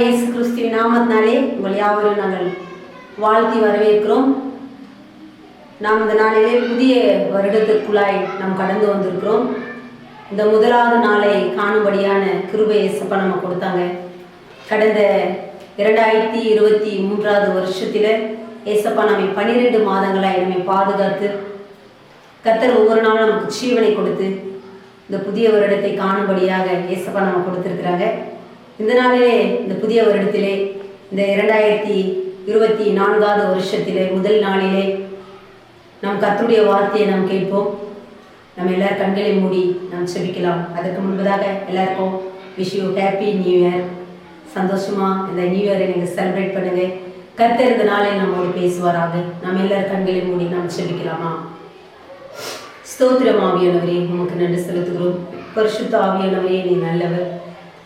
இயேசு கிறிஸ்துவின் நாமத்தினாலே உங்கள் யாவரையும் நாங்கள் வாழ்த்தி வரவேற்கிறோம். நாம் இந்த நாளிலே புதிய வருடத்திற்குள்ளாய் நாம் கடந்து வந்திருக்கிறோம். இந்த முதலாவது நாளை காணும்படியான கிருபை இயேசப்பா நம்ம கொடுத்தாங்க. கடந்த இரண்டாயிரத்தி இருபத்தி மூன்றாவது வருஷத்தில் ஏசப்பா நம்மை பன்னிரெண்டு மாதங்களாக நம்மை பாதுகாத்து கத்தர் ஒவ்வொரு நாளும் நமக்கு ஜீவனை கொடுத்து இந்த புதிய வருடத்தை காணும்படியாக ஏசப்பா நம்ம கொடுத்துருக்குறாங்க. இந்த இந்த புதிய வருடத்திலே இந்த இரண்டாயிரத்தி இருபத்தி நான்காவது வருஷத்திலே முதல் நாளிலே நாம் கத்துடைய வார்த்தையை நாம் கேட்போம். நம்ம எல்லார் கண்களை மூடி நாம் செபிக்கலாம். அதற்கு முன்பதாக எல்லாருக்கும் wish you happy new year சந்தோஷமா இந்த நியூ இயரை நீங்கள் செலிப்ரேட் பண்ணுங்க. கர்த்தர் இந்த நாளை நம்மோடு பேசுவாராக. நாம் எல்லார் கண்களை மூடி நாம் செபிக்கலாமா? ஸ்தோத்திரம் ஆவியானவரே உமக்கு நன்றி செலுத்துகிறோம். பரிசுத்த ஆவியானவரே நீ நல்லவர்.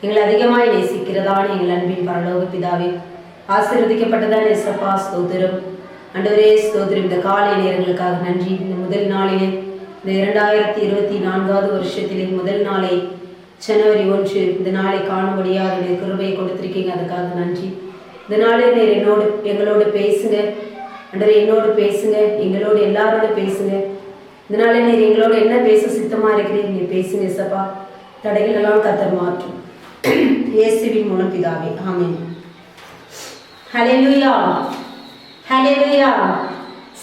எங்களை அதிகமாய் நேசிக்கிறதான எங்கள் அன்பின் பரலோக பிதாவே. ஆசீர்வதிக்கப்பட்டதான் எசப்பா ஸ்தோத்திரம். அண்டவரே ஸ்தோத்திரம். இந்த காலை நேரங்களுக்காக நன்றி. இந்த முதல் நாளிலே இந்த இரண்டாயிரத்தி இருபத்தி நான்காவது வருஷத்திலே முதல் நாளை ஜனவரி ஒன்று இந்த நாளை காணும்படியாக நீர் கிருபையை கொடுத்திருக்கீங்க. அதுக்காக நன்றி. இந்த நாளே நீர் என்னோடு எங்களோடு பேசுங்க. அண்டவரே என்னோடு பேசுங்க. எங்களோடு எல்லாரோட பேசுங்க. இந்த நாளே நீர் எங்களோட என்ன பேச சித்தமாக இருக்கிறீங்க நீர் பேசுங்க சப்பா. தடைகளெல்லாம் கத்தர் மாற்றும். இயேசுவின் மூலம் பிதாவே ஆமீன் ஹalleluya ஹalleluya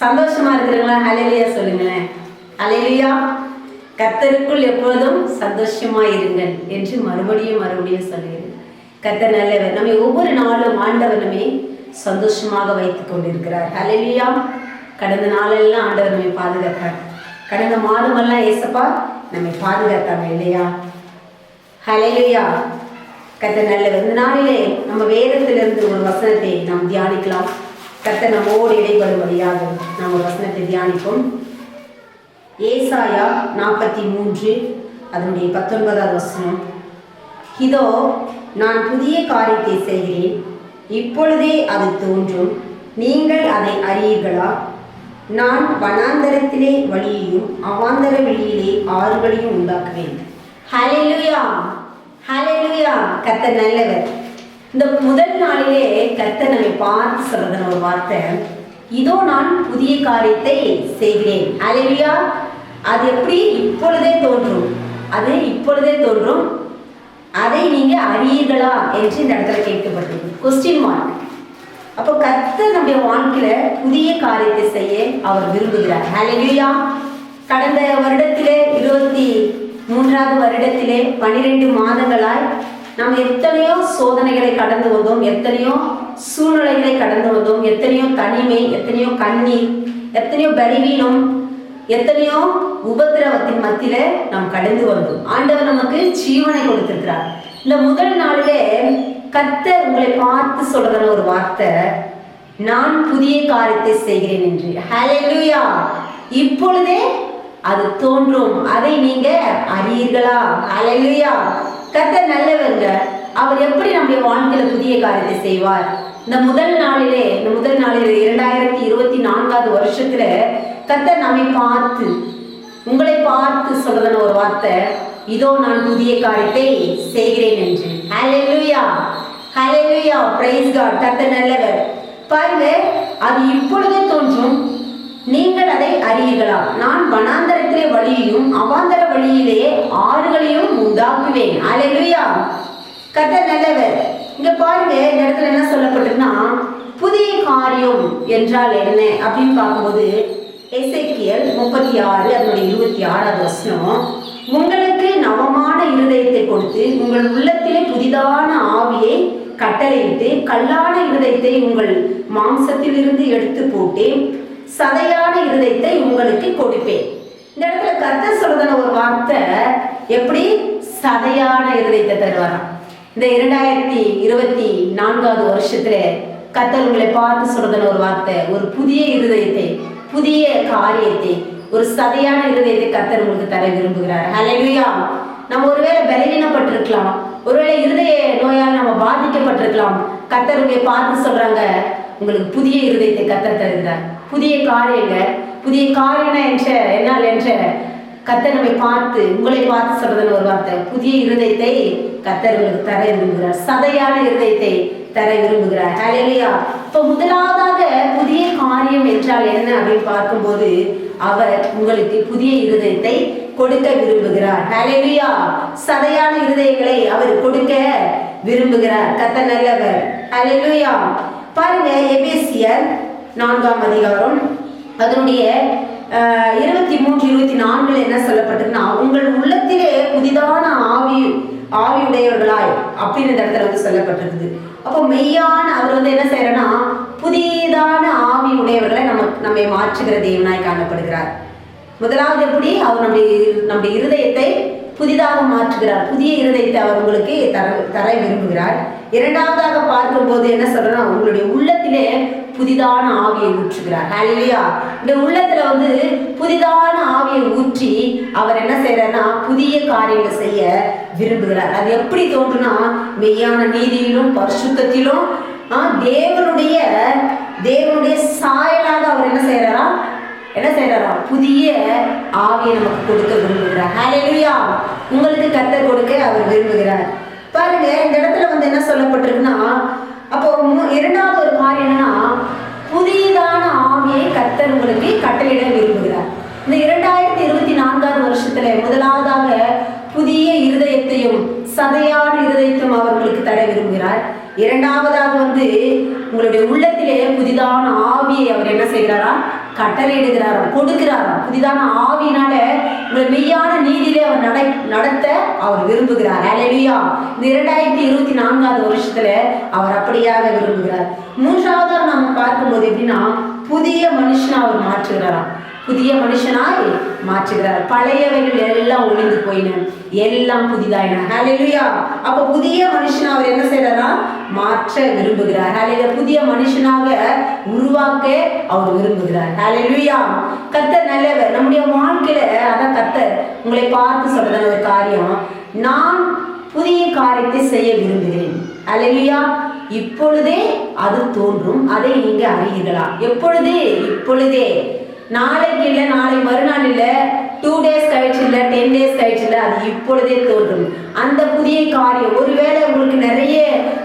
சந்தோஷமா இருக்கிறீங்களா ஹalleluya சொல்லுங்களேன் ஹalleluya கர்த்தருக்குள் எப்பொழுதும் சந்தோஷமா இருங்கள் என்று மறுபடியும் மறுபடியும் சொல்லுகிறேன் கர்த்தர் நல்லவர் நம்மை ஒவ்வொரு நாளும் ஆண்டவர் நம்மை சந்தோஷமாக வைத்துக் கொண்டிருக்கிறார் ஹalleluya கடந்த நாளெல்லாம் ஆண்டவர் நம்மை பாதுகாத்தார் கடந்த மாதமெல்லாம் ஏசப்பா நம்மை பாதுகாத்தாங்க இல்லையா ஹalleluya கத்த நல்லவர். இந்த நாளிலே நம்ம வேதத்திலிருந்து ஒரு வசனத்தை நாம் தியானிக்கலாம். கத்த நம்மோடு இடைபடும்படியாக நாம் ஒரு வசனத்தை தியானிப்போம். ஏசாயா நாற்பத்தி மூன்று அதனுடைய பத்தொன்பதாவது வசனம். இதோ நான் புதிய காரியத்தை செய்கிறேன். இப்பொழுதே அது தோன்றும். நீங்கள் அதை அறியீர்களா? நான் வனாந்தரத்திலே வழியையும் அவாந்தர வெளியிலே ஆறுகளையும் உண்டாக்குவேன். ஹalleluya. ஹalleluya கத்த நல்லவர். இந்த முதல் நாளிலே கத்த நம்மை பார்த்து சொல்றதுன்னு ஒரு வார்த்தை. இதோ நான் புதிய காரியத்தை செய்கிறேன். ஹalleluya அது எப்படி? இப்பொழுதே தோன்றும். அது இப்பொழுதே தோன்றும். அதை நீங்க அறியீர்களா என்று இந்த இடத்துல கேட்கப்பட்டது கொஸ்டின் மார்க் அப்போ கத்த நம்முடைய வாழ்க்கையில புதிய காரியத்தை செய்ய அவர் விரும்புகிறார். ஹalleluya கடந்த வருடத்திலே இருபத்தி மூன்றாவது வருடத்திலே பனிரெண்டு மாதங்களாய் நாம் எத்தனையோ சோதனைகளை கடந்து வந்தோம் எத்தனையோ சூழ்நிலைகளை கடந்து வந்தோம் எத்தனையோ தனிமை எத்தனையோ கண்ணீர் எத்தனையோ பலவீனம் எத்தனையோ உபதிரவத்தின் மத்தியில நாம் கடந்து வந்தோம். ஆண்டவர் நமக்கு ஜீவனை கொடுத்திருக்கிறார். இந்த முதல் நாளிலே கர்த்தர் உங்களை பார்த்து சொல்றதான ஒரு வார்த்தை நான் புதிய காரியத்தை செய்கிறேன் என்று. ஹalleluya இப்பொழுதே அது தோன்றும். அதை நீங்க அறியீர்களா? ஹalleluya கத்த நல்லவங்க அவர் எப்படி நம்முடைய வாழ்க்கையில புதிய காரியத்தை செய்வார்? இந்த முதல் நாளிலே இந்த முதல் நாளிலே இரண்டாயிரத்தி இருபத்தி நான்காவது வருஷத்துல கத்த நம்மை பார்த்து உங்களை பார்த்து சொல்றதுன்னு ஒரு வார்த்தை. இதோ நான் புதிய காரியத்தை செய்கிறேன் என்று. Hallelujah hallelujah praise god. கத்த நல்லவர். பாருங்க அது இப்பொழுதே தோன்றும். நீங்கள் அதை அறியீர்களா நான் வனாந்தரத்திலே வழியையும் அவாந்தர வழியிலேயே ஆறுகளையும் உண்டாக்குவேன். ஹalleluya கர்த்தர் நல்லவர். இங்க பாருங்க இந்த இடத்துல என்ன சொல்லப்பட்டிருக்குன்னா புதிய காரியம் என்றால் என்ன அப்படின்னு பார்க்கும்போது எசேக்கியல் முப்பத்தி ஆறு அதனுடைய இருபத்தி ஆறாவது வசனம் உங்களுக்கு நவமான இருதயத்தை கொடுத்து உங்கள் உள்ளத்திலே புதிதான ஆவியை கட்டளையிட்டு கல்லான இருதயத்தை உங்கள் மாம்சத்திலிருந்து எடுத்து போட்டு சதையான இருதயத்தை உங்களுக்கு கொடுப்பேன். இந்த இடத்துல கத்த சொல்றதான ஒரு வார்த்தை எப்படி? சதையான இருதயத்தை தருவாராம் இந்த இரண்டாயிரத்தி இருபத்தி நான்காவது வருஷத்துல கத்தர் உங்களை பார்த்து சொல்றதான ஒரு வார்த்தை ஒரு புதிய இருதயத்தை புதிய காரியத்தை ஒரு சதையான இருதயத்தை கத்தர் உங்களுக்கு தர விரும்புகிறார். ஹalleluya நம்ம ஒருவேளை பலவீனப்பட்டிருக்கலாம். ஒருவேளை இருதய நோயால் நம்ம பாதிக்கப்பட்டிருக்கலாம். கத்தர் உங்களை பார்த்து சொல்றாங்க. உங்களுக்கு புதிய இருதயத்தை கத்தர் தருகிறார். புதிய காரியங்க புதிய காரியம் என்ற என்னால் என்ற கர்த்தர் நம்மை பார்த்து உங்களை பார்த்து சொல்றதுன்னு ஒரு வார்த்தை. புதிய இருதயத்தை கத்தர்களுக்கு உங்களுக்கு தர விரும்புகிறார். சதையான இருதயத்தை தர விரும்புகிறார். ஹalleluya இப்போ முதலாவதாக புதிய காரியம் என்றால் என்ன அப்படின்னு பார்க்கும்போது அவர் உங்களுக்கு புதிய இருதயத்தை கொடுக்க விரும்புகிறார். ஹalleluya சதையான இருதயங்களை அவர் கொடுக்க விரும்புகிறார். கத்த நல்லவர். ஹalleluya பாருங்க எபேசியர் நான்காம் அதிகாரம். அதனுடைய இருபத்தி மூன்று இருபத்தி நான்கில் என்ன சொல்லப்பட்டிருக்குன்னா உங்கள் உள்ளத்திலே புதிதான ஆவி ஆவியுடையவர்களாய் அப்படின்னு இந்த இடத்துல வந்து சொல்லப்பட்டிருக்குது. அப்போ மெய்யான அவர் வந்து என்ன செய்யறன்னா புதிதான ஆவி உடையவர்களை நம்ம நம்மை மாற்றுகிற தேவனாய் காணப்படுகிறார். முதலாவது எப்படி? அவர் நம்முடைய நம்முடைய இருதயத்தை புதிதாக மாற்றுகிறார். புதிய இருதயத்தை அவர் உங்களுக்கு தர தர விரும்புகிறார். இரண்டாவதாக பார்க்கும்போது என்ன சொல்றேன்னா உங்களுடைய உள்ளத்திலே புதிதான ஆவியை ஊற்றுகிறார். ஹalleluya இந்த உள்ளத்துல வந்து புதிதான ஆவியை ஊற்றி அவர் என்ன செய்யறாருன்னா புதிய காரியங்களை செய்ய விரும்புகிறார். அது எப்படி தோன்றுனா மெய்யான நீதியிலும் பரிசுத்தத்திலும் ஆ, தேவனுடைய தேவனுடைய சாயலாக அவர் என்ன செய்யறாரா என்ன செய்யறாரா புதிய ஆவியை நமக்கு கொடுக்க விரும்புகிறார். ஹalleluya உங்களுக்கு கத்தை கொடுக்க அவர் விரும்புகிறார். பாருங்க இந்த இடத்துல வந்து என்ன சொல்லப்பட்டிருக்குன்னா அப்போ இரண்டாவது ஒரு காரியம் என்னன்னா புதியதான ஆவியை கத்தர் உங்களுக்கு கட்டளையிட விரும்புகிறார். இந்த இரண்டாயிரத்தி இருபத்தி நான்காவது வருஷத்துல முதலாவதாக புதிய இருதயத்தையும் சதையான இருதயத்தையும் அவர்களுக்கு தர விரும்புகிறார். இரண்டாவதாக வந்து உங்களுடைய உள்ளத்திலே புதிதான ஆவியை அவர் என்ன செய்கிறாரா? கட்டளையிடுகிறாராம் கொடுக்கிறாராம். புதிதான ஆவியினால உங்களை மெய்யான நீதியிலே அவர் நடை நடத்த அவர் விரும்புகிறார். ஹalleluya இந்த இரண்டாயிரத்தி இருபத்தி நான்காவது வருஷத்துல அவர் அப்படியாக விரும்புகிறார். மூன்றாவதாக நம்ம பார்க்கும்போது எப்படின்னா புதிய மனுஷனை அவர் மாற்றுகிறாராம். புதிய மனுஷனாய் மாற்றுகிறார். பழையவைகள் எல்லாம் ஒளிந்து போயின. எல்லாம் புதிதாயின. ஹalleluya அப்ப புதிய மனுஷனா அவர் என்ன செய்யறாரா மாற்ற விரும்புகிறார். ஹalleluya புதிய மனுஷனாக உருவாக்க அவர் விரும்புகிறார். ஹalleluya கத்த நல்லவர். நம்முடைய வாழ்க்கையில அதான் கத்த உங்களை பார்த்து சொல்றதான ஒரு காரியம். நான் புதிய காரியத்தை செய்ய விரும்புகிறேன். ஹalleluya இப்பொழுதே அது தோன்றும். அதை நீங்க அறியீர்களா எப்பொழுதே? இப்பொழுதே. நாளைக்கு இல்லை நாளை மறுநாள் இல்லை டூ டேஸ் கழிச்சு இல்லை டென் டேஸ் கழிச்சு இல்லை அது இப்பொழுதே தோன்றும். அந்த புதிய காரியம் ஒருவேளை உங்களுக்கு நிறைய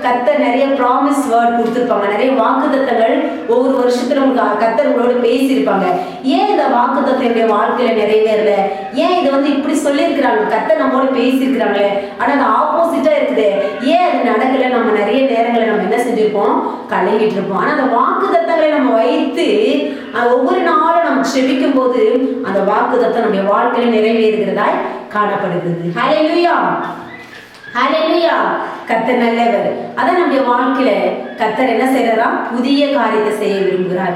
கத்த நிறைய ப்ராமிஸ் வேர்ட் கொடுத்துருப்பாங்க. நிறைய வாக்குத்தத்தங்கள் ஒவ்வொரு வருஷத்துல உங்களுக்கு கத்தர் உங்களோட பேசியிருப்பாங்க. ஏன் இந்த வாக்குத்தத்தம் என்னுடைய வாழ்க்கையில நிறைவேறல ஏன் இதை வந்து இப்படி சொல்லியிருக்கிறாங்க? கத்த நம்மோட பேசியிருக்கிறாங்களே. ஆனா அது ஆப்போசிட்டா இருக்குது. ஏன் அது நடக்கல? நம்ம நிறைய நேரங்களை நம்ம என்ன செஞ்சிருப்போம்? கலங்கிட்டு இருப்போம். ஆனா அந்த வாக்குத்தத்தங்களை நம்ம வைத்து அது ஒவ்வொரு நாளும் நம்ம செபிக்கும் போது அந்த வாக்குதத்தை நம்முடைய வாழ்க்கையில நிறைவேறுகிறதாய் காணப்படுகிறது. ஹalleluya லூயா கத்தர் நல்லவர். அதான் நம்முடைய வாழ்க்கையில கத்தர் என்ன செய்யறா புதிய காரியத்தை செய்ய விரும்புகிறார்.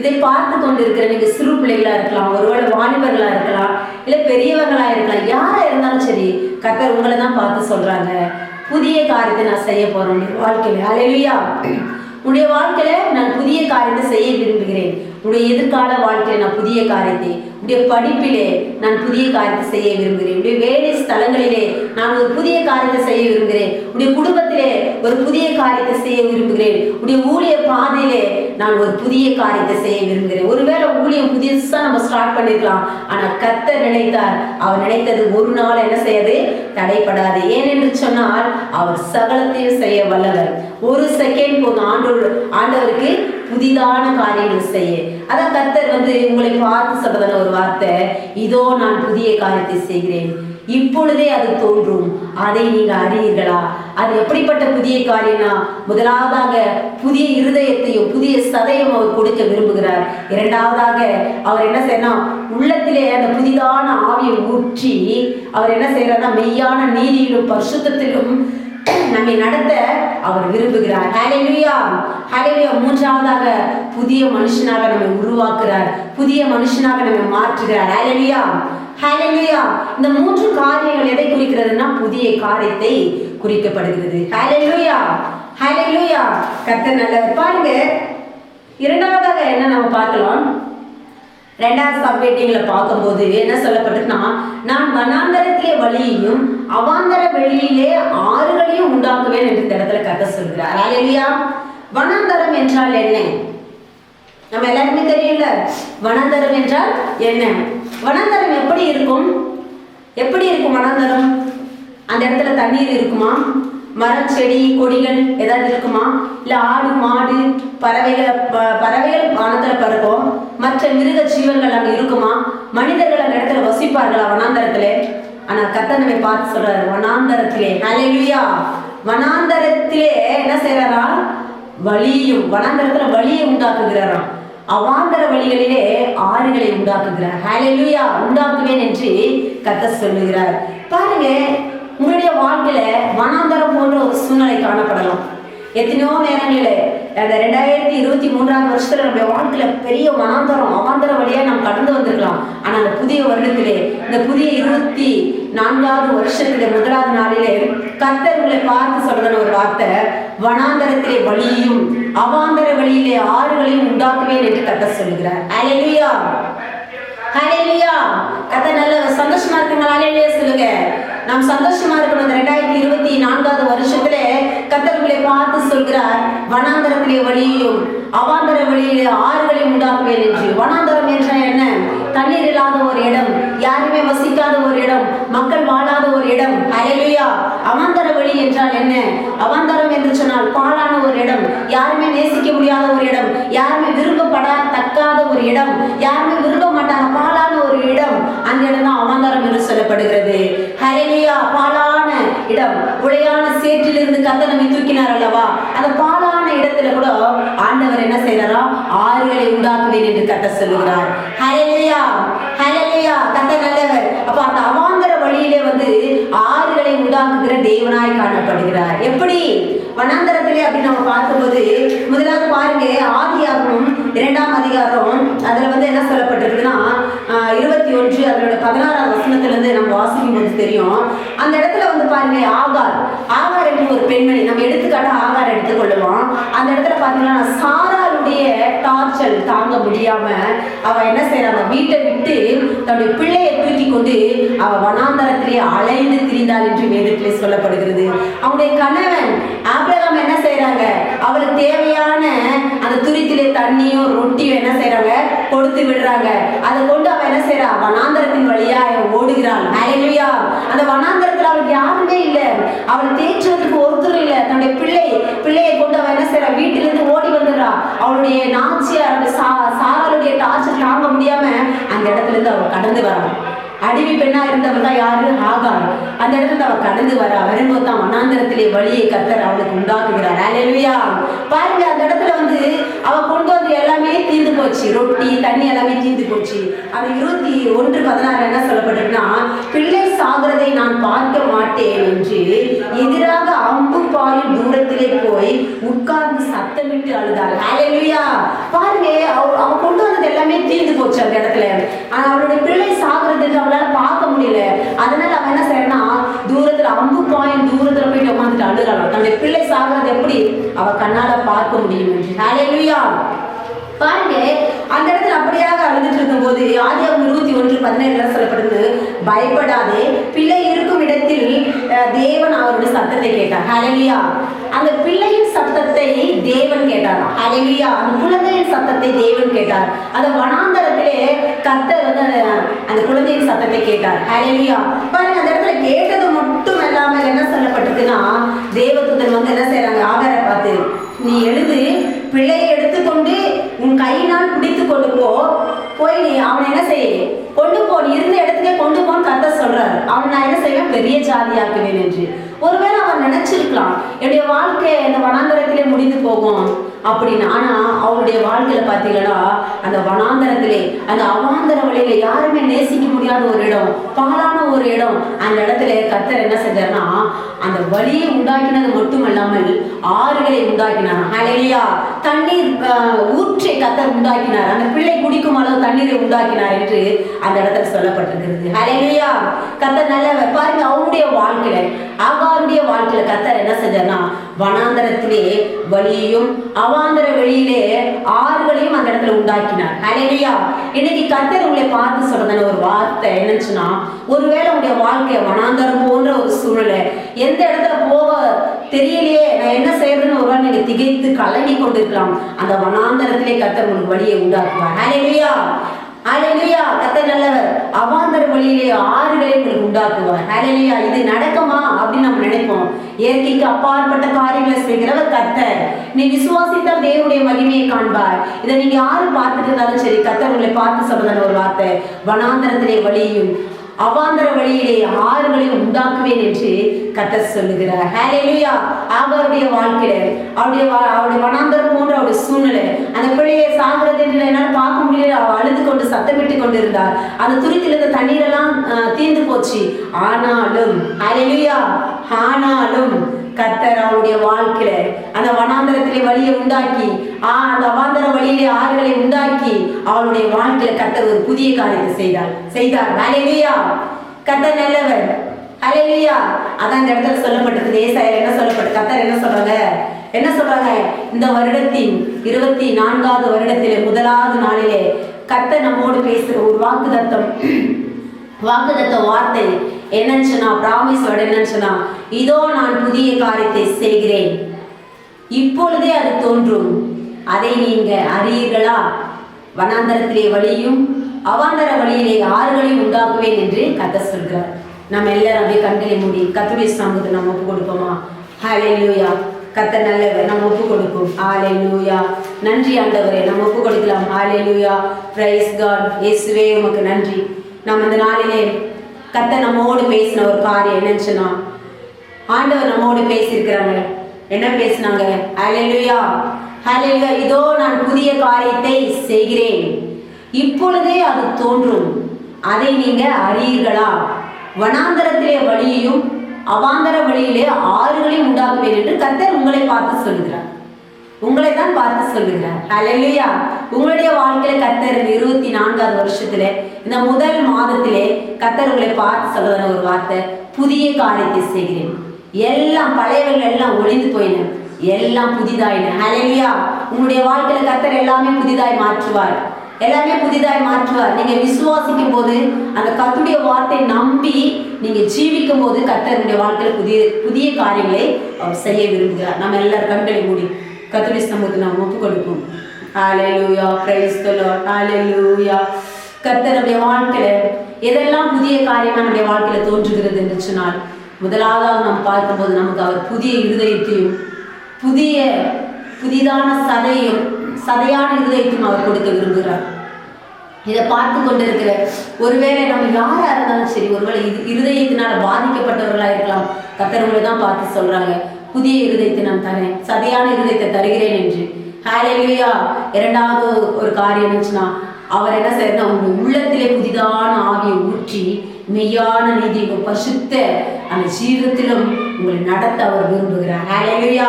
இதை பார்த்து கொண்டு இருக்கிற நீங்க சிறு பிள்ளைகளா இருக்கலாம் ஒருவேளை வாலிபர்களா இருக்கலாம் இல்ல பெரியவர்களா இருக்கலாம் யாரா இருந்தாலும் சரி கத்தர் உங்களை தான் பார்த்து சொல்றாங்க. புதிய காரியத்தை நான் செய்ய போறேன். வாழ்க்கையில. ஹalleluya உன்னுடைய வாழ்க்கையில நான் புதிய காரியத்தை செய்ய விரும்புகிறேன். உன்னுடைய எதிர்கால வாழ்க்கையில நான் புதிய காரியத்தை உடைய படிப்பிலே நான் புதிய காரியத்தை செய்ய விரும்புகிறேன். உடைய வேலை ஸ்தலங்களிலே நான் ஒரு புதிய காரியத்தை செய்ய விரும்புகிறேன். உடைய குடும்பத்திலே ஒரு புதிய காரியத்தை செய்ய விரும்புகிறேன். உடைய ஊழிய பாதையிலே நான் ஒரு புதிய காரியத்தை செய்ய விரும்புகிறேன். ஒருவேளை ஊழியம் புதுசா நம்ம ஸ்டார்ட் பண்ணிருக்கலாம். ஆனா கர்த்தர் நினைத்தார். அவர் நினைத்தது ஒரு நாள் என்ன செய்யாது? தடைப்படாது. ஏனென்று சொன்னால் அவர் சகலத்தையும் செய்ய வல்லவர். ஒரு செகண்ட் போதும். ஆண்டவர் ஆண்டவருக்கு புதிதான காரியங்கள் செய்ய. அதான் கர்த்தர் வந்து உங்களை பார்த்து சொல்றதான ஒரு வார்த்தை. இதோ நான் புதிய காரியத்தை செய்கிறேன். இப்பொழுதே அது தோன்றும். அதை நீங்க அறியீர்களா அது எப்படிப்பட்ட புதிய காரியம்னா முதலாவதாக புதிய இருதயத்தையும் புதிய சதையும் அவர் கொடுக்க விரும்புகிறார். இரண்டாவதாக அவர் என்ன செய்யணும் உள்ளத்திலே அந்த புதிதான ஆவியை ஊற்றி அவர் என்ன செய்யறாருன்னா மெய்யான நீதியிலும் பரிசுத்தத்திலும் நம்மை நடத்த அவர் விரும்புகிறார். ஹalleluya ஹalleluya மூன்றாவதாக புதிய மனுஷனாக நம்மை உருவாக்குறார். புதிய மனுஷனாக நம்மை மாற்றுகிறார். ஹalleluya ஹalleluya இந்த மூன்று காரியங்கள் எதை குறிக்கிறதுனா புதிய காரியத்தை குறிக்கப்படுகிறது. ஹalleluya ஹalleluya கர்த்தர் நல்லவர் பாருங்க. இரண்டாவதாக என்ன நம்ம பார்க்கலாம்? ரெண்டாவது சப்வேட்டிங்ல பார்க்கும்போது என்ன சொல்லப்பட்டிருக்குன்னா நான் வனாந்தரத்திலே வழியையும் அவாந்தர வெளியிலே ஆறுகளையும் உண்டாக்குவேன் என்று இந்த இடத்துல கதை சொல்கிறார். அலையா வனாந்தரம் என்றால் என்ன? நம்ம எல்லாருக்குமே தெரியல வனாந்தரம் என்றால் என்ன? வனாந்தரம் எப்படி இருக்கும்? எப்படி இருக்கும் வனாந்தரம்? அந்த இடத்துல தண்ணீர் இருக்குமா? மரம் செடி கொடிகள் ஏதாவது இருக்குமா? இல்ல ஆடு மாடு பறவைகள் ப- பறவைகள் வானத்தில் பறக்கும். மற்ற மிருக ஜீவன்கள் அங்க இருக்குமா? மனிதர்கள் அந்த இடத்துல வசிப்பார்களா வனாந்தரத்திலே? ஆனா கர்த்தர் பார்த்து சொல்றாரு வனாந்தரத்திலே. ஹalleluya வனாந்தரத்திலே என்ன செய்யறாரா வழியும் வனாந்தரத்துல வழியை உண்டாக்குகிறாராம். அவாந்தர வழிகளிலே ஆறுகளை உண்டாக்குகிறார். ஹalleluya உண்டாக்குவேன் என்று கத்த சொல்லுகிறார். பாருங்க உங்களுடைய வாழ்க்கையில வனாந்தரம் போன்ற ஒரு சூழ்நிலை காணப்படலாம். எத்தனையோ நேரங்களில் அந்த ரெண்டாயிரத்தி இருபத்தி மூன்றாவது வருஷத்துல நம்முடைய வாழ்க்கையில பெரிய வனாந்தரம் அவாந்தர வழியா நாம் கடந்து வந்திருக்கலாம். ஆனா அந்த புதிய வருடத்திலே இந்த புதிய இருபத்தி நான்காவது வருஷத்திலே முதலாவது நாளிலே கத்தர்களை பார்த்து சொல்றதுன்னு ஒரு வார்த்தை வனாந்தரத்திலே வழியையும் அவாந்தர வழியிலே ஆறுகளையும் உண்டாக்குவேன் என்று கத்த சொல்லுகிறார். அலையா ஹalleluya கதை நல்ல சந்தோஷமா இருக்குங்களா? ஹalleluya சொல்லுங்க. நாம் சந்தோஷமா இருக்கணும். இந்த ரெண்டாயிரத்தி இருபத்தி நான்காவது வருஷத்துல கத்தர்களை பார்த்து சொல்கிறார் வனாந்தரத்திலே வழியையும் அவாந்தர வழியிலே ஆறுகளை உண்டாக்குவேன் என்று. வனாந்தரம் என்றால் என்ன? தண்ணீர் இல்லாத ஒரு இடம் யாருமே வசிக்காத ஒரு இடம் மக்கள் வாழாத ஒரு இடம். ஹalleluya அவாந்தர வழி என்றால் என்ன? அவாந்தரம் என்று சொன்னால் பாழான ஒரு இடம். யாருமே நேசிக்க முடியாத ஒரு இடம். யாருமே விரும்பப்படா தக்காத ஒரு இடம். யாருமே விரும்ப மாட்டாங்க பாலான ஒரு இடம். அந்த இடம் தான் அவாந்தரம் என்று சொல்லப்படுகிறது. ஹalleluya பாலான இடம். உடையான சேற்றிலிருந்து கத்த நம்மை தூக்கினார் அல்லவா? அந்த பாலான இடத்துல கூட ஆண்டவர் என்ன செய்யறாரா ஆறுகளை உண்டாக்குவேன் என்று கத்த சொல்லுகிறார். ஹalleluya ஹalleluya கத்த நல்லவர். அப்ப அந்த அவாந்தர வழியிலே வந்து ஆறு உண்டாக்குகிற தேவனாய் காணப்படுகிறார். எப்படி? வனாந்தரத்திலே அப்படி நம்ம பார்க்கும்போது முதலாவது பாருங்க ஆதியாகவும் இரண்டாம் அதிகாரம் அதுல வந்து என்ன சொல்லப்பட்டிருக்குன்னா இருபத்தி ஒன்று அதனோட பதினாறாம் வசனத்துல இருந்து நம்ம வாசிக்கும் போது தெரியும். அந்த இடத்துல வந்து பாருங்க ஆகார். ஆகார் என்று ஒரு பெண்மணி. நம்ம எடுத்துக்காட்ட ஆகார் எடுத்துக்கொள்ளுவோம் அந்த இடத்துல பாத்தீங்கன்னா சாராளுடைய டார்ச்சல் தாங்க முடியாம அவ என்ன செய்யறாங்க வீட்டை விட்டு தன்னுடைய பிள்ளையை தூக்கி கொண்டு அவ வனாந்தரத்திலே அலைந்து திரிந்தாள் என்று வேதத்திலே சொல்லப்படுகிறது. அவனுடைய கணவன் ஆபிரகாம் என்ன செய்யறாங்க அவளுக்கு தேவையான அந்த துரித்திலே தண்ணியும் ரொட்டியும் என்ன செய்யறாங்க கொடுத்து விடுறாங்க. அதை கொண்டு அவ என்ன செய்யறா வனாந்தரத்தின் வழியா அவ ஓடுகிறாள் ஹalleluya அந்த வனாந்தரத்தில் அவளுக்கு யாருமே இல்லை. அவளை தேற்றுவதற்கு ஒருத்தரும் இல்லை. தன்னுடைய பிள்ளை பிள்ளையை கொண்டு அவ என்ன செய்யறா வீட்டிலிருந்து ஓடி வந்துடுறா அவளுடைய நாச்சியார் அந்த சா சாராளுடைய டார்ச்சர் தாங்க முடியாம அந்த இடத்துல இருந்து அவள் கடந்து வரான். அடிமை பெண்ணா இருந்தவள் தான் யாரு? ஆகார் அந்த இடத்துல அவ கடந்து வர வரும்போது தான் வனாந்தரத்திலே வழியை கத்தர் அவளுக்கு உண்டாக்குகிறார். ஹalleluya பாருங்க அந்த இடத்துல வந்து அவ கொண்டு வந்து எல்லாமே தீர்ந்து போச்சு. ரொட்டி தண்ணி எல்லாமே தீர்ந்து போச்சு. அது இருபத்தி ஒன்று பதினாறு என்ன சொல்லப்பட்டிருக்குன்னா பிள்ளை சாகிறதை நான் பார்க்க மாட்டேன் என்று எதிராக அம்பு பாயும் தூரத்திலே போய் உட்கார்ந்து சத்தமிட்டு அழுதாள். ஹalleluya பாருங்க அவ அவ கொண்டு வந்தது எல்லாமே தீர்ந்து போச்சு அந்த இடத்துல. ஆனா அவளுடைய பிள்ளை சாகுறது அவளால பார்க்க முடியல. அதனால அவன் என்ன செய்யறா தூரத்துல அம்பு பாயும் தூரத்துல போயிட்டு உட்காந்துட்டு அழுகிறாள் தன்னுடைய பிள்ளை சாகுறது எப்படி? அவ கண்ணால பார்க்க முடியும் என்று. ஹalleluya பாருங்க அந்த இடத்துல அப்படியாக அழுதுட்டு இருக்கும்போது ஆதியாகம் இருபத்தி ஒன்று பதினேழுல சொல்லப்படுது பயப்படாதே பிள்ளை இருக்கும் இடத்தில் தேவன் அவருடைய சத்தத்தை கேட்டார். ஹலலியா அந்த பிள்ளையின் சத்தத்தை தேவன் கேட்டார்? ஹலலியா அந்த குழந்தையின் சத்தத்தை தேவன் கேட்டார். அந்த வனாந்தரத்திலே கத்த வந்து அந்த- அந்த குழந்தையின் சத்தத்தை கேட்டார். ஹலலியா பாருங்க அந்த இடத்துல கேட்டது மட்டும் இல்லாமல் என்ன சொல்லப்பட்டிருக்குன்னா தேவதூதன் வந்து என்ன செய்யறாங்க ஆகாரை பார்த்து நீ எழுது பிள்ளையை எடுத்துக்கொண்டு உன் கையினால் பிடித்து கொண்டு போ. போய் நீ அவனை என்ன செய்ய கொண்டு போ. நீ இருந்த இடத்துக்கே கொண்டு போன்னு கத்த சொல்றாரு. அவன் நான் என்ன செய்வேன்? பெரிய ஜாதியாக்குவேன் என்று. ஒருவேளை அவன் நினைச்சிருக்கலாம். என்னுடைய வாழ்க்கை இந்த வனாந்தரத்திலே முடிந்து போகும். அப்படின்னு. ஆனா அவருடைய வாழ்க்கையில பாத்தீங்கன்னா அந்த வனாந்தரத்திலே அந்த அவாந்தர வழியில யாருமே நேசிக்க முடியாத ஒரு இடம் பாலான ஒரு இடம் அந்த இடத்துல கத்தர் என்ன செஞ்சாருன்னா அந்த வழியை உண்டாக்கினது மட்டுமல்லாமல் ஆறுகளை உண்டாக்கினார். ஹalleluya தண்ணீர் ஊற்றை கத்தர் உண்டாக்கினார். அந்த பிள்ளை குடிக்கும் அளவு தண்ணீரை உண்டாக்கினார் என்று அந்த இடத்துல சொல்லப்பட்டிருக்கிறது. ஹalleluya கத்தர் நல்லவர். பாருங்க அவருடைய வாழ்க்கையில அவருடைய வாழ்க்கையில கத்தர் என்ன செஞ்சார்னா வனாந்தரத்திலே வழியையும் அவாந்தர வெளியிலே ஆறுகளையும் அந்த இடத்துல உண்டாக்கினார். ஹalleluya இன்னைக்கு கத்தர் உங்களை பார்த்து சொல்றதான ஒரு வார்த்தை என்னச்சுன்னா ஒருவேளை உங்களுடைய வாழ்க்கைய வனாந்தரம் போன்ற ஒரு சூழலை எந்த இடத்துல போக தெரியலையே நான் என்ன செய்யறதுன்னு ஒருவேளை நீங்க திகைத்து கலங்கி கொண்டிருக்கலாம். அந்த வனாந்தரத்திலே கத்தர் உங்களுக்கு வழியை உண்டாக்குவார். ஹalleluya ஹalleluya கத்த நல்லவர். அவாந்தர வழியிலே ஆறுகளை உங்களுக்கு உண்டாக்குவார். ஹalleluya இது நடக்குமா அப்படின்னு நம்ம நினைப்போம். இயற்கைக்கு அப்பாற்பட்ட காரியங்களை செய்கிறவர் கத்தர். நீ விசுவாசித்தால் தேவனுடைய மகிமையை காண்பார் இதை நீங்க யாரு பார்த்துட்டு இருந்தாலும் சரி கத்தர் உங்களை பார்த்து சொல்றதான ஒரு வார்த்தை. வனாந்தரத்திலே வழியும் அவாந்தர வழியிலே ஆறுகளை உண்டாக்குவேன் என்று கத்தர் சொல்லுகிறார். ஹalleluya அவருடைய வாழ்க்கையில அவருடைய வா- அவருடைய வனாந்தர ஒரு சூழ்நிலை. அந்த பிள்ளையை சாகிறது என்று என்னால் பார்க்க முடியல. அவள் அழுது கொண்டு சத்தமிட்டு கொண்டு இருந்தார் அந்த துருத்தில இருந்த தண்ணீரெல்லாம் அஹ், தீர்ந்து போச்சு. ஆனாலும் அலையா ஆனாலும் கத்தர் அவருடைய வாழ்க்கையில அந்த வனாந்தரத்திலே வழியை உண்டாக்கி ஆ அந்த அவாந்தர வழியிலே ஆறுகளை உண்டாக்கி அவளுடைய வாழ்க்கையில கத்தர் ஒரு புதிய காரியத்தை செய்தார். செய்தார். அலையா கத்தர் நல்லவர். அலையா அதான் இந்த இடத்துல சொல்லப்பட்டிருக்கு ஏசாயால என்ன சொல்லப்பட்டு கத்தர் என்ன சொல்றாங்க? என்ன சொல்றாங்க? இந்த வருடத்தின் இருபத்தி நான்காவது வருடத்திலே முதலாவது நாளிலே கத்த நம்மோடு பேசுகிற ஒரு வாக்குதத்தம் வாக்குதத்த வார்த்தை என்னன்னு சொன்னா பிராமிஸ் வேர்டு என்னன்னு சொன்னா இதோ நான் புதிய காரியத்தை செய்கிறேன். இப்பொழுதே அது தோன்றும். அதை நீங்க அறியீர்களா? வனாந்தரத்திலே வழியும் அவாந்தர வழியிலே ஆறுகளையும் உண்டாக்குவேன் என்று கத்த சொல்கிறார் நம்ம எல்லாரும் அப்படியே கண்களை மூடி கத்துடைய சமூகத்தை நம்ம ஒப்பு கொடுப்போமா ஹalleluya கத்த நல்லவர் நம்ம ஒப்பு ஆலே லூயா நன்றி ஆண்டவரே நம்ம ஒப்பு கொடுக்கலாம். லூயா பிரைஸ் காட் இயேசுவே உமக்கு நன்றி. நம்ம இந்த நாளிலே கத்த நம்மோடு பேசின ஒரு காரியம் என்னன்னு சொன்னா ஆண்டவர் நம்மோடு பேசியிருக்கிறாங்க. என்ன பேசினாங்க? ஹalleluya ஹalleluya இதோ நான் புதிய காரியத்தை செய்கிறேன். இப்பொழுதே அது தோன்றும். அதை நீங்க அறியீர்களா? வனாந்தரத்திலே வழியையும் அவாந்தர வழியிலே ஆறுகளை உண்டாக்குவேன் என்று கத்தர் உங்களை பார்த்து சொல்கிறார் உங்களை தான் பார்த்து சொல்லுகிறார். ஹalleluya. உங்களுடைய வாழ்க்கையில கத்தர் இந்த இருபத்தி நான்காவது வருஷத்துல இந்த முதல் மாதத்திலே கத்தர் உங்களை பார்த்து சொல்றதான ஒரு வார்த்தை. புதிய காரியத்தை செய்கிறேன். எல்லாம் பழையவர்கள் எல்லாம் ஒளிந்து போயின. எல்லாம் புதிதாயின. ஹalleluya. உங்களுடைய வாழ்க்கையில கத்தர் எல்லாமே புதிதாய் மாற்றுவார். எல்லாமே புதிதாய் மாற்றுவார். நீங்க விசுவாசிக்கும் போது அந்த கத்துடைய வார்த்தையை நம்பி நீங்க ஜீவிக்கும் போது கர்த்தருடைய வாழ்க்கையில புதிய புதிய காரியங்களை அவர் செய்ய விரும்புகிறார். நம்ம எல்லாரும் கண்களை மூடி கத்துடைய சமூகத்தை நாம் ஒப்பு கொடுப்போம் ஹalleluya praise the lord. வாழ்க்கையில எதெல்லாம் புதிய காரியமா நம்முடைய வாழ்க்கையில தோன்றுகிறது என்று சொன்னால் முதலாவதாக நாம் பார்க்கும்போது நமக்கு அவர் புதிய இருதயத்தையும் புதிய புதிதான சதையும் சதையான இருதயத்தையும் அவர் கொடுக்க விரும்புகிறார். இதை பார்த்து கொண்டிருக்கிற ஒருவேளை நம்ம யாரா இருந்தாலும் சரி ஒருவேளை இது இருதயத்தினால பாதிக்கப்பட்டவர்களா இருக்கலாம். கத்தரவங்களை தான் பார்த்து சொல்றாங்க. புதிய இருதயத்தை நான் தரேன். சதையான இருதயத்தை தருகிறேன் என்று. ஹalleluya இரண்டாவது ஒரு காரியம் இருந்துச்சுன்னா அவர் என்ன செய்யணும் அவங்க உள்ளத்திலே புதிதான ஆவியை ஊற்றி மெய்யான நீதி உங்க பசுத்த அந்த ஜீவிதத்திலும் உங்களை நடத்த அவர் விரும்புகிறார். ஹalleluya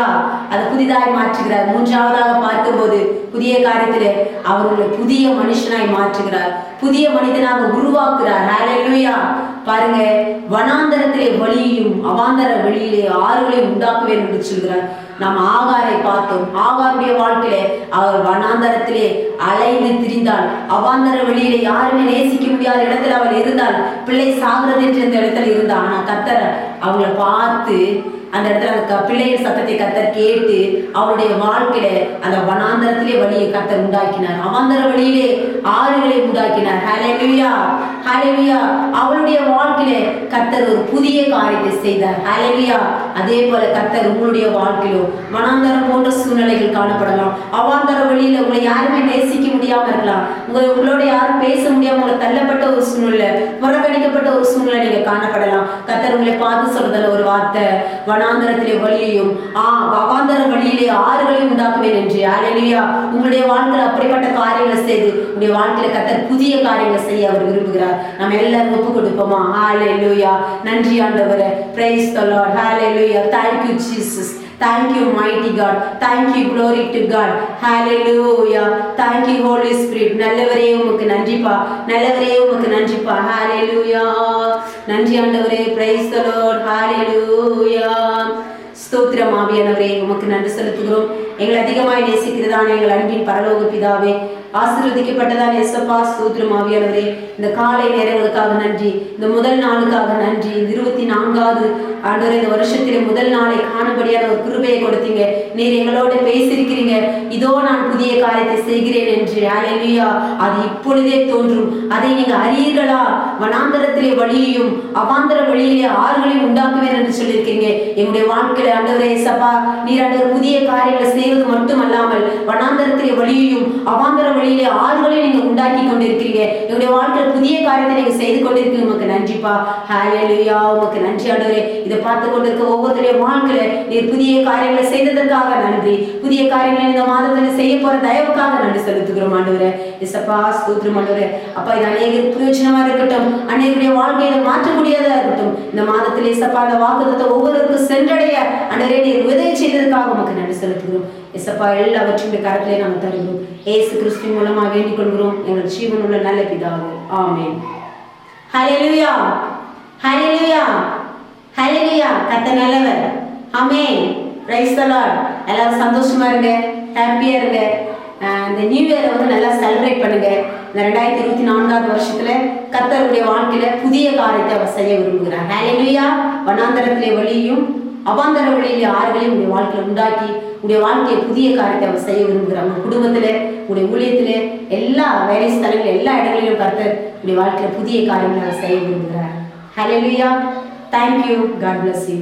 அது புதிதாய் மாற்றுகிறார். மூன்றாவதாக பார்க்கும்போது புதிய காரியத்தில் அவர் உங்களை புதிய மனுஷனாய் மாற்றுகிறார். புதிய மனிதனாக உருவாக்குறார் ஹalleluya பாருங்க வனாந்தரத்திலே வழியையும் அவாந்தர வழியிலே ஆறுகளையும் உண்டாக்குவேன் என்று சொல்கிறார். நாம் ஆகாரை பார்த்தோம். ஆகாருடைய வாழ்க்கையிலே அவர் வனாந்தரத்திலே அலைந்து திரிந்தால் அவாந்தர வெளியிலே யாருமே நேசிக்க முடியாத இடத்துல அவள் இருந்தால் பிள்ளை சாகிறது என்று அந்த இடத்துல இருந்தா ஆனால் கத்தரை அவங்கள பார்த்து அந்த இடத்துல அந்த பிள்ளைய சத்தத்தை கத்தர் கேட்டு அவருடைய வாழ்க்கையில அந்த வனாந்தரத்திலே வழியை கத்தர் உண்டாக்கினார். அவாந்தர வழியிலே ஆறுகளை உண்டாக்கினார். ஹalleluya ஹalleluya அவளுடைய வாழ்க்கையில கத்தர் ஒரு புதிய காரியத்தை செய்தார். ஹalleluya அதே போல கத்தர் உங்களுடைய வாழ்க்கையிலும் வனாந்தரம் போன்ற சூழ்நிலைகள் காணப்படலாம். அவாந்தர வழியில உங்களை யாருமே நேசிக்க முடியாம இருக்கலாம். உங்க உங்களோட யாரும் பேச முடியாம உங்களை தள்ளப்பட்ட ஒரு சூழ்நிலை புறக்கணிக்கப்பட்ட ஒரு சூழ்நிலை நீங்க காணப்படலாம். கத்தர் உங்களை பார்த்து சொல்றதுல ஒரு வார்த்தை வனாந்தரத்திலே வழியையும் ஆ அவாந்தர வழியிலே ஆறுகளையும் உண்டாக்குவேன் என்று. ஹalleluya. உங்களுடைய வாழ்க்கையில் அப்படிப்பட்ட காரியங்களை செய்து உங்களுடைய வாழ்க்கையில கத்தர் புதிய காரியங்களை செய்ய அவர் விரும்புகிறார். நம்ம எல்லாரும் ஒப்பு கொடுப்போமா ஹாலே லூயா நன்றி ஆண்டவரை. Praise the hallelujah thank you Jesus Thank you, mighty God. Thank you, glory to God. Hallelujah. Thank you Holy Spirit. நல்லவரே உமக்கு நன்றிப்பா நல்லவரே உமக்கு நன்றிப்பா ஹalleluya நன்றி ஆண்டவரே பிரைஸ் தி லார்ட் ஹalleluya ஸ்தோத்திரம் ஆவியானவரே உமக்கு நன்றி செலுத்துகிறோம் எங்களை அதிகமாய் நேசிக்கிறதான எங்கள் அன்பின் பரலோக பிதாவே ஆசீர்வதிக்கப்பட்டதான எஸ்அப்பா சூத்திரம் ஆவியானவரே இந்த காலை நேரங்களுக்காக நன்றி. இந்த முதல் நாளுக்காக நன்றி. இந்த இருபத்தி நான்காவது ஆண்டவரே இந்த வருஷத்திலே முதல் நாளை காணும்படியான ஒரு கிருபையை கொடுத்தீங்க. நீர் எங்களோட பேசியிருக்கிறீங்க. இதோ நான் புதிய காரியத்தை செய்கிறேன் என்று. அலையா அது இப்பொழுதே தோன்றும். அதை நீங்க அறியீர்களா? வனாந்தரத்திலே வழியையும் அவாந்தர வழியிலே ஆறுகளையும் உண்டாக்குவேன் என்று சொல்லியிருக்கீங்க எங்களுடைய வாழ்க்கையில ஆண்டவரே சபா நீர் ஆண்டவர் புதிய காரியங்களை செய்வது மட்டுமல்லாமல் வனாந்தரத்திலே வழியையும் அவாந்தர வழியிலே ஆறுகளையும் நீங்க உண்டாக்கி கொண்டிருக்கிறீங்க. எங்களுடைய வாழ்க்கையில் புதிய காரியத்தை நீங்க செய்து கொண்டிருக்கீங்க உமக்கு நன்றிப்பா. ஹalleluya உமக்கு நன்றி ஆண்டவரே. இதை பார்த்து கொண்டிருக்க ஒவ்வொருத்தருடைய வாழ்க்கையில நீர் புதிய காரியங்களை செய்ததற்காக நன்றி. புதிய காரியங்களை இந்த மாதத்துல செய்ய போற தயவுக்காக நன்றி செலுத்துகிறோம் ஆண்டவரே. இசப்பா ஸ்தோத்திரம் ஆண்டவரே. அப்பா இது அநேக பிரயோஜனமா இருக்கட்டும். அநேகருடைய வாழ்க்கையில மாற்ற முடியாதா இருக்கட்டும். இந்த மாதத்தில் இசப்பா அந்த வாக்குதத்தை ஒவ்வொருவருக்கும் சென்றடைய ஆண்டவரே நீர் உதவி செய்ததற்காக உமக்கு நன்றி செலுத்துகிறோம். எஸ்அப்பா எல்லாவற்றையும் கரத்திலே நாங்கள் தருகிறோம். ஏசு கிறிஸ்து மூலமா வேண்டிக் கொள்கிறோம் எங்கள் ஜீவன் உள்ள நல்ல பிதாவோ. ஆமேன். ஹலெலுயா ஹலெலுயா ஹலெலுயா கத்த நல்லவர். அமே பிரைஸ் தி எல்லாரும் சந்தோஷமா இருங்க. ஹாப்பியா இருங்க. இந்த நியூ இயரை வந்து நல்லா செலிப்ரேட் பண்ணுங்க. இந்த ரெண்டாயிரத்தி இருபத்தி நான்காவது வருஷத்துல கத்தருடைய வாழ்க்கையில புதிய காரியத்தை அவர் செய்ய விரும்புகிறார். ஹalleluya வனாந்தரத்திலே வழியும் அவாந்தர வழியிலே ஆறுகளையும் உடைய வாழ்க்கையில உண்டாக்கி உடைய வாழ்க்கையை புதிய காரியத்தை அவர் செய்ய விரும்புகிறார். உங்க குடும்பத்துல உடைய ஊழியத்துல எல்லா வேலை ஸ்தலங்களில் எல்லா இடங்களிலும் கர்த்தர் உடைய வாழ்க்கையில புதிய காரியங்களை அவர் செய்ய விரும்புகிறார். Hallelujah thank you God bless you